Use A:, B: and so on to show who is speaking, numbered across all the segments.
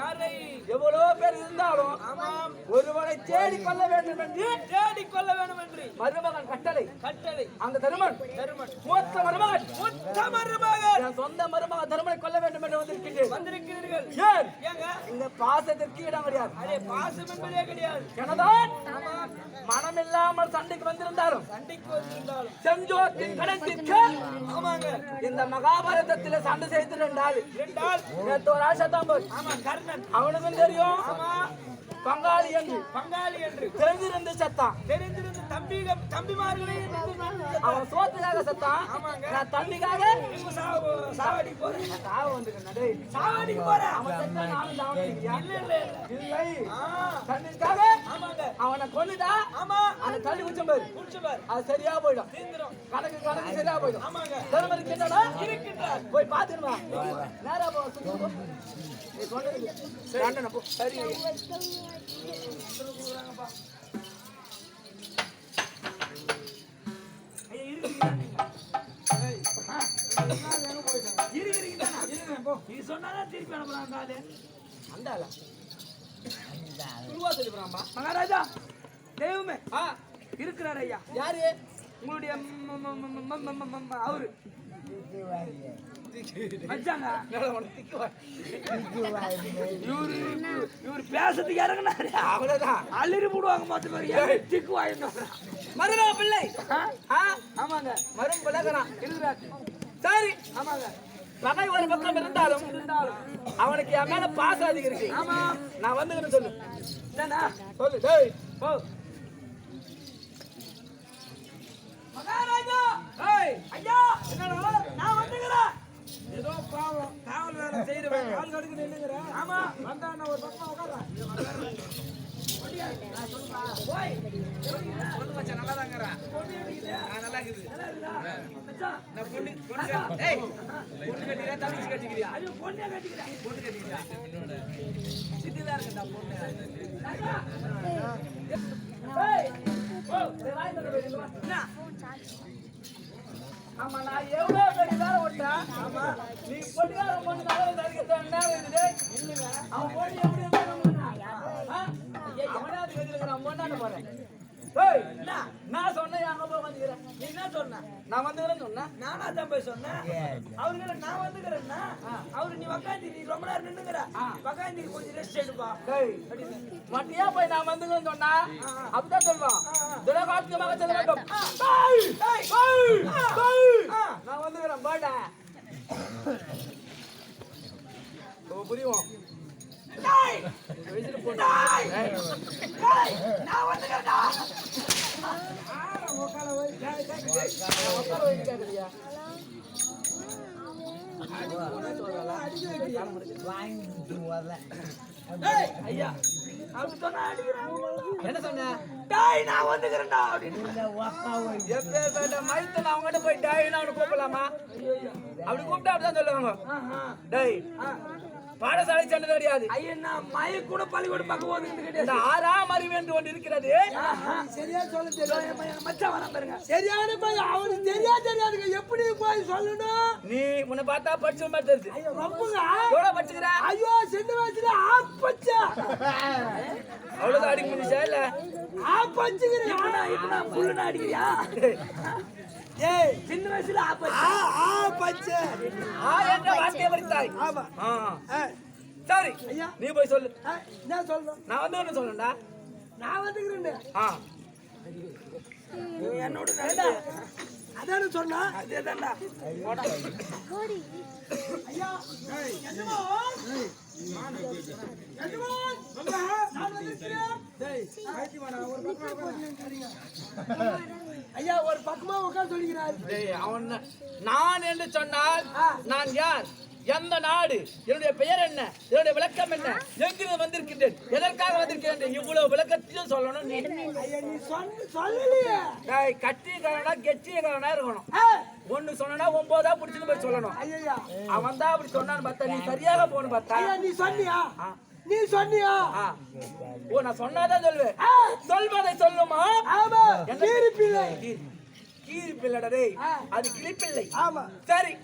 A: யாரை எவ்வளவு பேர் இருந்தாலும்
B: ஆமாம்.
A: ஒருவனை தேடி கொள்ள வேண்டும் என்று
B: தேடிக் கொள்ள வேண்டும் என்று
A: மருமகன் கட்டளை.
B: கட்டளை.
A: அந்த தருமன்.
B: தருமன்.
A: மூத்த மருமகன்.
B: உத்தமருமக
A: என் சொந்த மருமகன் தருமனை கொல்ல வேண்டும் என்று வந்திருக்கின்றேன்.
B: வந்திருக்கிறீர்கள்.
A: ஏன்?
B: ஏங்க?
A: இந்த பாசத்திற்கு இடம் கிடையாது.
B: அதே பாசம் என்பதே கிடையாது.
A: எனதான் மனமில்லாமல் சண்டைக்கு வந்திருந்தாலும்
B: சண்டைக்கு வந்திருந்தாலும்.
A: செஞ்சோத்தின் கடத்திற்கு
B: ஆமாங்க.
A: இந்த மகாபாரதத்தில் சண்டை செய்திருந்தால்
B: இரண்டால்
A: நேற்று ஒரு ஆள். செத்தான் போய்
B: ஆமா கர்ணன்.
A: அவனுக்கும் தெரியும். பங்காளி என்று.
B: பங்காளி என்று.
A: தெரிஞ்சிருந்து செத்தான்.
B: தெரிந்திருந்த தம்பி தம்பிமார்களே.
A: அவன் சோத்துக்காக சத்தான். நான் தம்பிக்காக
B: சாவடி போறேன்
A: சாவ
B: போறேன்
A: அவனை கொண்டுட்டா
B: ஆமா.
A: அந்த தள்ளி குச்சம் பாரு. அது சரியா போயிடும். கணக்கு போயிடும்.
B: ஆமாங்க.
A: போய் பாத்துருமா நேரா சரி.
B: நீ சொன்னாதான் திருப்பி
A: அனுப்புறான் காலு
B: மகாராஜா தெய்வமே
A: ஆ
B: இருக்கிறார் ஐயா
A: யாரு
B: உங்களுடைய அவரு இவரு இவரு பேசுறதுக்கு இறங்கினாரு.
A: அவ்வளவுதான்.
B: அள்ளி போடுவாங்க மொத்த பேர் திக்கு வாங்கிட்டு
A: மருமக பிள்ளை. ஆ?
B: ஆமாங்க.
A: மரும்
B: இருக்கிறார்
A: சரி.
B: ஆமாங்க.
A: பகை ஒரு பக்கம் இருந்தாலும் அவனுக்கு என் மேல பாசம் அதிகம் இருக்கு
B: ஆமா.
A: நான் வந்துக்கிறேன் சொல்லு.
B: என்னண்ணா?
A: சொல்லு டேய்.
B: போ. மகாராஜா!
A: ஏய்.
B: ஐயா! என்னடா? நான் வந்துக்கிறேன். ஏதோ பாவம். காவல் வேலை செய்யறவன் கால் கடுக்கு நில்லுங்கிற. ஆமா. வந்தான ஒரு பக்கம் உட்கார்றேன்
A: ஆமா நான் எவ்வளவு நீ பொண்ணுக்கார பொண்ணு தவிர தடுக்க நேரம் இருக்குது அவன் பொண்ணு எப்படி இருந்தா அவனே அது கட்டிருக்க நான் பொண்ணாண்ட போறேன் நான் சொன்னேன் அங்க போய் வந்துக்கிறேன்
B: நீ என்ன சொன்ன
A: நான் வந்துக்கிறேன்னு சொன்னேன்
B: நானா தான் போய் சொன்னேன் அவருக்கிட்ட நான் வந்துக்கிறேன்னா அவரு நீ உக்காந்து நீ ரொம்ப நேரம் நின்னுங்கிற உக்காந்து கொஞ்சம் ரெஸ்ட் எடுப்பா
A: மட்டியா போய்! நான் வந்துக்கிறேன்னு சொன்னா அப்படிதான் சொல்லுவான் செல்ல வேண்டும் ஏய், ஏய், ஏய், ஏய். நான் வந்துக்கிறேன் பாடா ஓ புரியும்
B: டேய்
A: இந்த வயசுல பொண்ணு
B: டேய்
A: ஏய்,
B: டேய் நான் வந்துக்கிறேன்டா
A: உட்கார வைக்க கேக்குறியா?
B: டேய் ஐயா அப்படி சொன்னா அடிக்கிறேன்
A: என்ன சொன்ன
B: டேய் நான் வந்துக்கிறேன்டா அப்படின்னு
A: எப்பேற்பட்ட மயத்தை நான் அவங்ககிட்ட போய் டேய்னு அவனை கூப்பிடலாமா அப்படி கூப்பிட்டா அப்படிதான் சொல்லுவாங்க
B: ஆஹா.
A: டேய் பாடசாலை சென்றது கிடையாது.
B: ஐயா மய கூட பள்ளிக்கூட பக்கம் போகுது
A: இந்த ஆறாம் அறிவு என்று ஒன்று இருக்கிறது.
B: சரியா சொல்ல தெரியும் மச்சான் வராம பாருங்க.
C: சரியான பையன் அவனுக்கு தெரியா தெரியாதுங்க. எப்படி போய் சொல்லணும்?
A: நீ உன்னை பார்த்தா படிச்ச மாதிரி தெரியுது.
C: ஐயோ ரொம்பங்க.
A: எவ்வளவு படிச்சுக்கிற?
C: ஐயோ சின்ன வயசுல ஆப்பச்சா.
A: அவ்வளவுதான் அடிக்க முடிச்சா இல்ல?
C: ஆப்பச்சுக்கிறேன்.
B: இப்ப நான் இப்ப நான் புல்லுனா அடிக்கிறியா?
C: ஏய்.
B: சின்ன வயசுல ஆப்ப
C: ஆ ஆப்பச்ச
A: ஆ என்ற வார்த்தையை படித்தாய்
C: ஆமா.
A: ஆ.
C: ஆ,
A: சரி
C: ஐயா.
A: நீ போய் சொல்லு.
C: ஆ, என்ன சொல்றோம்?
A: நான் வந்து ஒண்ணு சொல்லணும்டா.
C: நான் வந்துக்கிறேன்
A: ஆ.
B: என்னோட
C: அதானு சொன்னா? அதே தான்டா ஐயா ஐயா ஒரு பக்கமா உட்காந்து சொல்லிக்கிறார்.
A: அவன் நான் என்று சொன்னால் நான் யார்? எந்த நாடு? என்னுடைய பெயர் என்ன? என்னுடைய விளக்கம் என்ன? எங்கிருந்து வந்திருக்கின்றேன்? எதற்காக வந்திருக்கிறேன் இவ்வளவு விளக்கத்தையும் சொல்லணும். நீ கட்டியக்காரனா கெட்டியக்காரனா இருக்கணும். ஒண்ணு சொன்னா ஒன்பதா புடிச்சுன்னு போய் சொல்லணும். அவன் தான் அப்படி சொன்னான்னு பார்த்தா நீ சரியாக போன்னு பார்த்தா.
C: நீ சொன்னியா. நீ சொன்னியா.
A: ஓ நான் சொன்னாதான் சொல்லுவேன் சொல்வதை சொல்லுமா?
C: ஆமா? கீரி பிள்ளை
A: கீரி. அது கிளிப்பிள்ளை.
C: ஆமா.
A: சரி.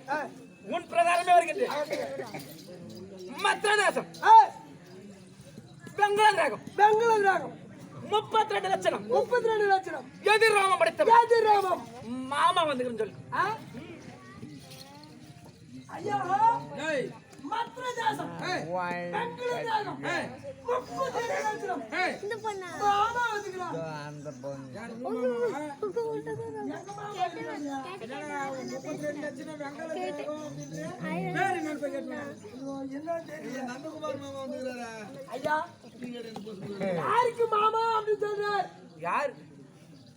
A: உன் பிரகாரமே வருகின்ற மத்திரதேசம்
C: ஏய்,
A: பெங்களாதேகம்
C: பெங்களூர் ராகம்
A: முப்பத்தி ரெண்டு லட்சம்
C: முப்பத்தி ரெண்டு லட்சம்
A: எதிர் ராமம் படைத்தவன்.
C: ஏது ராமம்
A: மாமா வந்துக்கிறேன்னு சொல்லு?
C: ஐயா. பெங்களூர் ராகம் முப்பத்தி லட்சம்.
D: இந்த பொண்ணா?
C: மாமா வந்துக்கிறான்
B: யார் உங்க மாமா? முப்பத்தி ரெண்டு லட்சம்
C: என்ன
B: நந்தகுமார் வந்துக்கிறாரா?
C: ஐயா. யாருக்கு அப்படின்னு சொல்றார்?
A: யார்?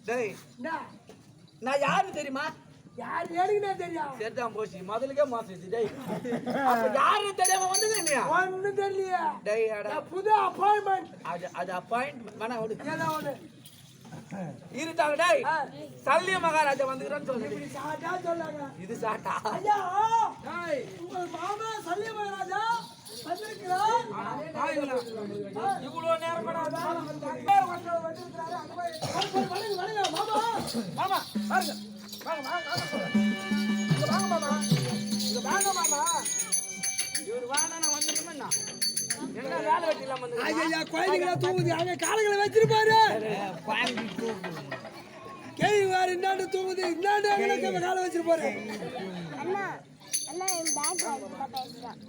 A: டேய்? நான் யாரு தெரியுமா?
C: யார் எனக்குனே தெரியும்
A: சேர்த்தான் போச்சு. முதலுக்கே மோசம் டேய். அப்ப யாருன்னு தெரியாம வந்தது நீ
C: தெரியலையா.
A: டேய் அட.
C: புது அப்பாயின்மெண்ட்
A: அது அது அப்பாயிண்ட் வேணா விடு.
C: ஏதோ ஒண்ணு.
A: இருட்டாங்க டேய்.
C: ஆ.
A: சல்லிய மகாராஜா வந்துக்கிறேன்னு சொல்லு.
C: சாட்டா சொல்லாங்க
A: இது சாட்டா?
C: ஐயா மாமா சல்லிய மகாராஜா வந்திருக்கிறார்?
B: இவ்வளவு நேரம்
C: மாமா.
B: மாமா, பாருங்க. வாங்க, வாங்க, வாங்க. இங்க வாங்க மாமா. இங்க வாங்க மாமா.
A: இவர் வாடா நான் வந்துருக்கேன் என்ன வேலை வெட்டி இல்லாம வந்து
C: ஐயா குழந்தைங்களா தூங்குது அங்க காலங்களை வச்சிருப்பாரு கேள்வி வேறு இன்னாண்டு தூங்குது இன்னாண்டு அங்கே காலை வச்சிருப்பாரு
D: அண்ணா அண்ணா என் பேக் வாங்கிட்டு பேசுறான்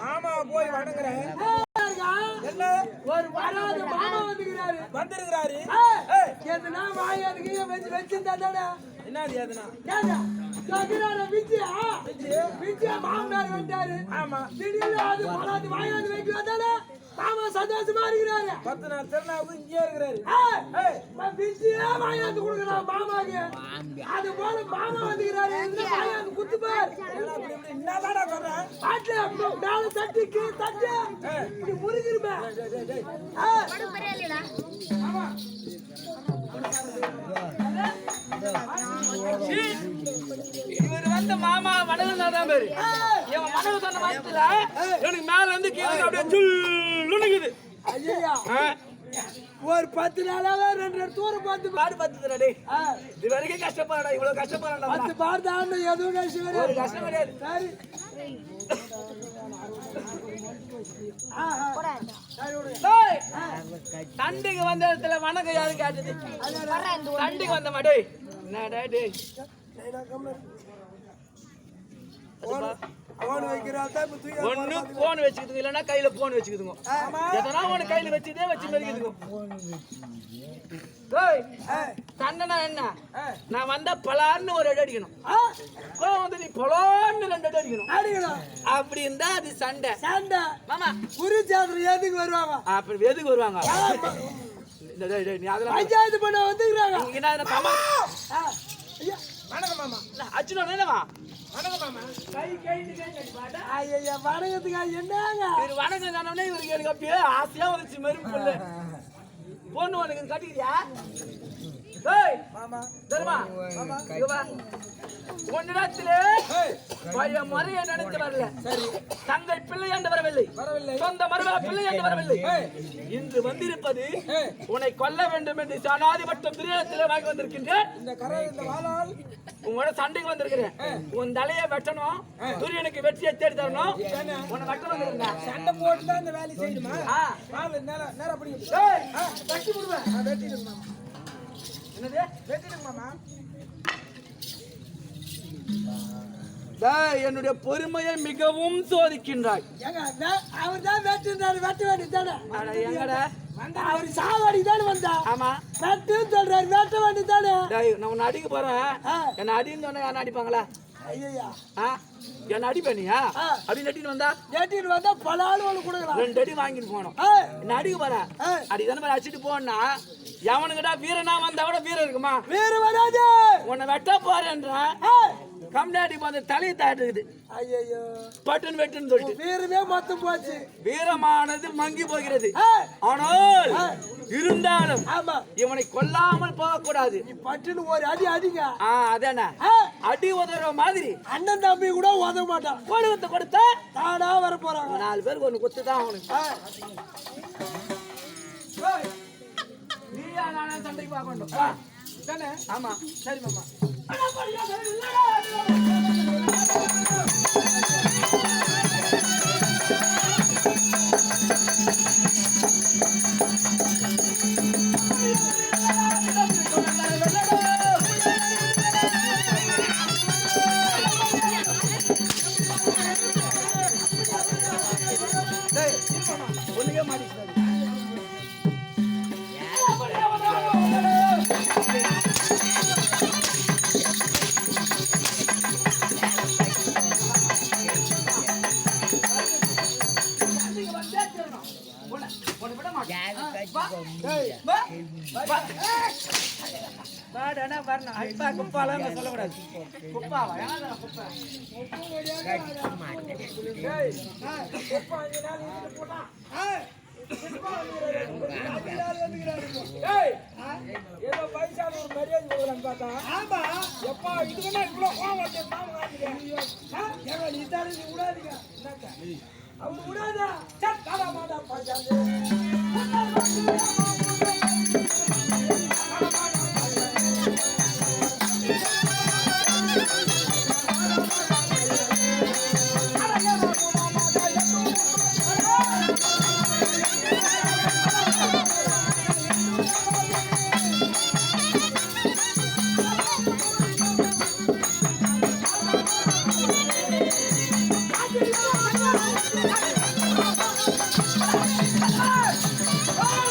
B: மாமா போய் வணங்குறேன்
C: பாருங்க,
B: என்ன
C: ஒரு வராத மாமா வந்துக்கிறாரு
B: வந்திருக்கிறாரு
C: எதுனா வாய் அதுக்கு வச்சு வச்சிருந்தா தானே
B: என்னது எதுனா
C: ஏண்டா, சதுரான விஜயா விஜயா மாமனார் வந்தாரு
B: ஆமா
C: திடீர்னு அது பலாது வாயாந்து வைக்க மாமா சந்தோஷமா இருக்கிறாரு.
B: பத்து நாள் திருநாவுக்கு இங்கே இருக்கிறாரு.
C: விஜயா வாயாந்து கொடுக்குறான் மாமாக்கு அது போல மாமா வந்துக்கிறாரு. இந்த வாயாந்து குத்து பார்
B: எல்லாம் இப்படி இப்படி என்னதாடா சொல்றேன்
C: பாட்டுல மேல தட்டி கீழே தட்டி. இப்படி
D: படம் பரவாயில்லடா
A: இவர் வந்து மாமா மடகு தான் பேரு. இவன் மடகு சொன்ன மாசத்துல எனக்கு மேல இருந்து கீழே அப்படியே சொல்லுனுக்குது
C: ஐயா ஒரு பத்து நாளாவே ரெண்டு ரெண்டு தூரம் பார்த்து
A: பாடு டேய்.
C: ஆ,
A: இது வரைக்கும் கஷ்டப்படுறா இவ்வளவு கஷ்டப்படுறா
C: பத்து ஆண்டு எதுவும் கஷ்டம் கிடையாது
A: கஷ்டம் கிடையாது.
C: சரி.
A: தண்டிக்கு வந்த இடத்துல வணக்கம் யாரு கேட்டது? தண்டிக்கு வந்த மாடே என்னடா டேய்.
C: போன்
A: வச்சுக்குதுங்க இல்லைன்னா கையில போன் வச்சுக்குதுங்க எதனா ஒண்ணு கையில வச்சுதே வச்சு மறிக்குதுங்க டேய் சண்டைனா என்ன? நான் வந்தா பலார்னு ஒரு அடி அடிக்கணும். கோவம் வந்து நீ பொலான்னு ரெண்டு அடி அடிக்கணும்.
C: அடிக்கணும்.
A: அப்படி இருந்தா அது சண்டை.
C: சண்டை.
A: மாமா.
C: குரு சாத்திரம் எதுக்கு வருவாங்க?
A: அப்படி எதுக்கு வருவாங்க?
C: பஞ்சாயத்து பண்ண வந்துக்கிறாங்க.
A: என்ன
C: ஆ, ஐயா,
B: வணக்கம் மாமா.
A: அச்சுனா என்னவா?
B: மாமா.
C: வணக்கத்துக்கா என்னங்க?
A: இவர் வணக்கம் சொன்னோடனே இவருக்கு எனக்கு அப்படியே ஆசையா வந்துச்சு மெருப்பு பொண்ணு உனக்கு கட்டிக்கிறியா? உன்னிடத்திலே பழைய மறையை நினைத்து வரல.
B: சரி.
A: தங்கை பிள்ளை என்று வரவில்லை.
B: வரவில்லை.
A: சொந்த மருமக பிள்ளை என்று வரவில்லை. இன்று வந்திருப்பது உன்னை கொல்ல வேண்டும் என்று சனாதிபட்டம் துரியத்திலே வாங்கி வந்திருக்கின்றேன்.
B: இந்த கரை இந்த வாழால்
A: உங்களோட சண்டைக்கு வந்திருக்கிறேன். உன் தலையை வெட்டணும். துரியனுக்கு வெற்றியை தேடி தரணும். உன்னை வெட்ட வந்திருக்கேன்
B: சண்டை போட்டு தான் இந்த வேலையை செய்யணுமா?
A: ஆ.
B: வாழ நேரா நேரா பிடிக்கும்.
A: டேய்,
B: வெட்டி விடுவேன்.
A: என்னுடைய பொறுமையை மிகவும் சோதிக்கின்றாய்.
C: அவர் தான் வெட்டுறாரு வெட்ட வேண்டியதானே அவர் சாவாடி தானே வந்தா?
A: ஆமா.
C: வெட்டுன்னு சொல்றாரு வெட்ட வேண்டியதானே
A: டேய் நான் உன்னை அடிக்க போறேன். என்ன அடின்னு சொன்னா யாரும் அடிப்பாங்களா?
C: ஐயா
A: என்ன அடிப்பேனியா. அப்படின்னு அடின்னு வந்தா?
C: வெட்டிட்டு வந்தா பல ஆள் ஒன்று கொடுக்கலாம்.
A: ரெண்டு அடி வாங்கிட்டு போனோம் என்ன அடிக்க போறேன். அடி தானே அடிச்சுட்டு போனா? எவனுக்கிட்ட வீரனா வந்தா கூட வீரம் இருக்குமா?
C: வேறு வராது.
A: உன்னை வெட்ட போறேன்ற. கம்னாடி வந்து தலையை தாட்டுக்குது.
C: ஐயோ
A: பட்டுன்னு வெட்டுன்னு சொல்லிட்டு.
C: வீரமே மொத்தம் போச்சு.
A: வீரமானது மங்கி போகிறது. ஆனால் இருந்தாலும்
C: ஆமா.
A: இவனை கொல்லாமல் போகக்கூடாது.
C: நீ பட்டுன்னு ஒரு அடி அடிங்க.
A: ஆ அதானே அடி உதற மாதிரி.
C: அண்ணன் தம்பி கூட உதவ மாட்டான்.
A: கொடுத்து கொடுத்தா
C: தானா வர போறாங்க
A: நாலு பேருக்கு ஒண்ணு குத்து தான் அவனுக்கு நானே சண்டைக்கு பார்க்க வேண்டும்
B: தானே?
A: ஆமா.
B: சரி மாமா.
A: வாடானா வரணும். குப்பாலாம் சொல்லக்கூடாது. குப்பாவா?
B: ஏதோ வயசான ஒரு மரியாதை கொடுக்குறான்னு பார்த்தா
C: ஆமா
B: எப்பா இதுக்குன்னா கோவம்
C: ஏங்க நீ தானே
B: என்னக்கா?
C: அவன் விடாதா
B: சட், காலா மாட்டா,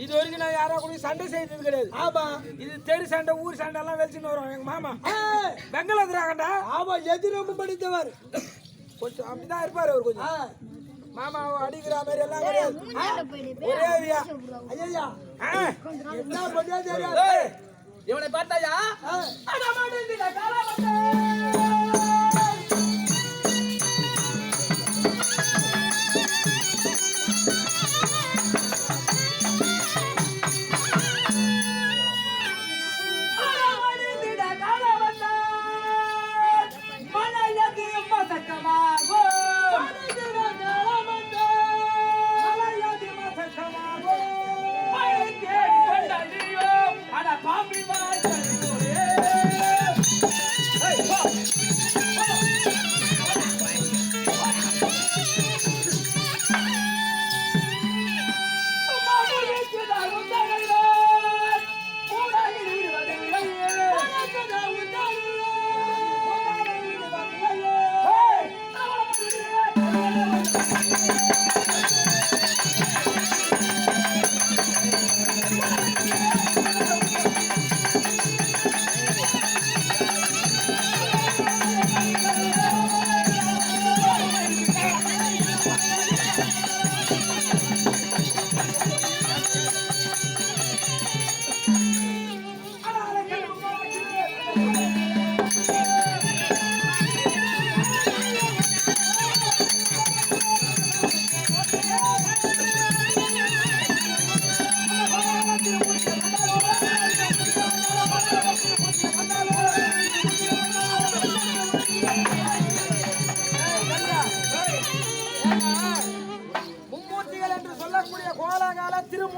B: இது வரைக்கும் நான் யாரா கூட சண்டை செய்தது கிடையாது.
C: ஆமா.
B: இது தெரு சண்டை ஊர் சண்டை எல்லாம் வெளிச்சுன்னு வரும் எங்க மாமா.
C: ஏய்,
B: பெங்களூர்றாங்கடா
C: ஆமா எது ரொம்ப படித்தவர்.
B: கொஞ்சம் அப்படிதான் இருப்பாரு அவர் கொஞ்சம்.
C: ஆ,
B: மாமா அடிக்கிற மாதிரி எல்லாம் கிடையாது. ஒரே ஐயா
C: ஐயா
B: ஆ,
C: என்ன பண்ணியா தெரியாது.
A: இவனை பார்த்தாயா?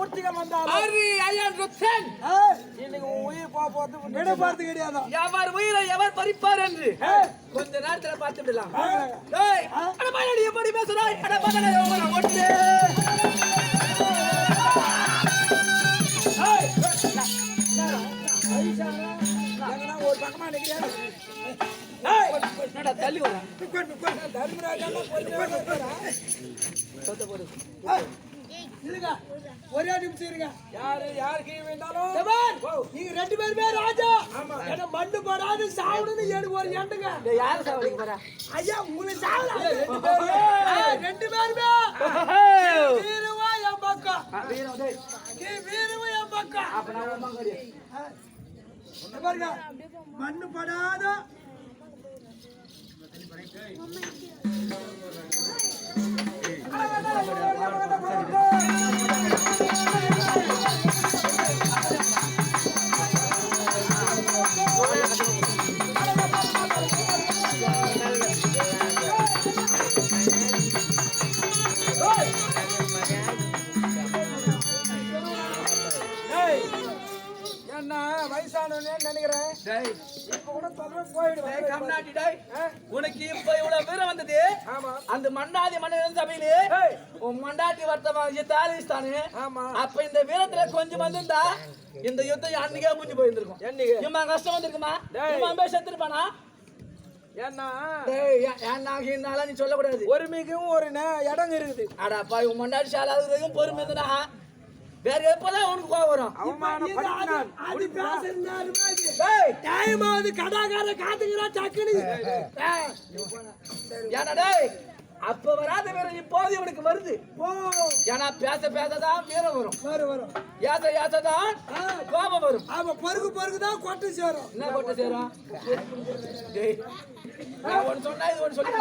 B: இருந்தாலும்
A: அரி ஐயன் ருத்தன்
B: இன்னைக்கு உயிர் போக போறது
C: விட போறது கிடையாது?
A: எவர் உயிரை எவர் பறிப்பார் என்று? கொஞ்ச நேரத்துல பார்த்து விடலாம். ஏய் அட மகனடி எப்படி பேசுறாய் அட மகனே உங்களை ஒட்டு
B: ஒரு பக்கமா நிக்கிறேன்
A: தள்ளி வர
B: தர்மராஜா
A: சொத்த போடு
C: இருங்க. ஒரே நிமிஷம் இருங்க.
B: யாரு யாருக்கு வேண்டாலும்
C: நீங்க ரெண்டு பேருமே ராஜா. என்ன மண்ணு படாது சாவணும்னு எனக்கு ஒரு எண்டுங்க
A: யார சாவடிக்க போறா?
C: ஐயா உங்களை சாவல ரெண்டு பேருமே. ரெண்டு வீரவா என் பக்கம். வீரவா என் பக்கம். பாருங்க. மண்ணு படாத.
B: என்ன வயசானவனே நினைக்கிறேன். இப்ப கூட போயிடுவேன்
A: உனக்கு இப்ப இவ்வளவு வீரம் வந்தது
B: ஆமா
A: அந்த மன்னாதி மன்னன் சபையிலே. உன் மண்டாட்டி வர்த்தமா தாலிஸ்தானு? அப்ப இந்த வீரத்துல கொஞ்சம் வந்திருந்தா இந்த யுத்தம் அன்னைக்கே முடிஞ்சு போயிருந்திருக்கும்.
B: என்னைக்கு?
A: இம்மா கஷ்டம் வந்திருக்குமா. இம்மா போய் செத்துருப்பானா? நீ சொல்லக்கூடாது.
B: ஒருமைக்கும் ஒரு இடம் இருக்குது.
A: அடாப்பா உன் மண்டாட்டி சாலாதுக்கும் பொறுமை இருந்தனா வேற எப்பதான் உனக்கு கோவம் வரும்?
C: டைம் ஆகுது கடாகார காத்துக்கிறா டக்குனு
A: டேய். ஏன்னா டேய் அப்ப வராத வீரம் இப்போது இவனுக்கு வருது. ஏன்னா பேச பேசதான் வீரம் வரும்.
C: வரும் வரும்.
A: ஏச ஏசதான் கோபம் வரும்.
C: ஆமா பருகு பருகு தான் கொட்டை சேரும்.
A: என்ன போட்டு சேரும்? ஒன்று சொன்னா இது ஒன்று சொல்லி.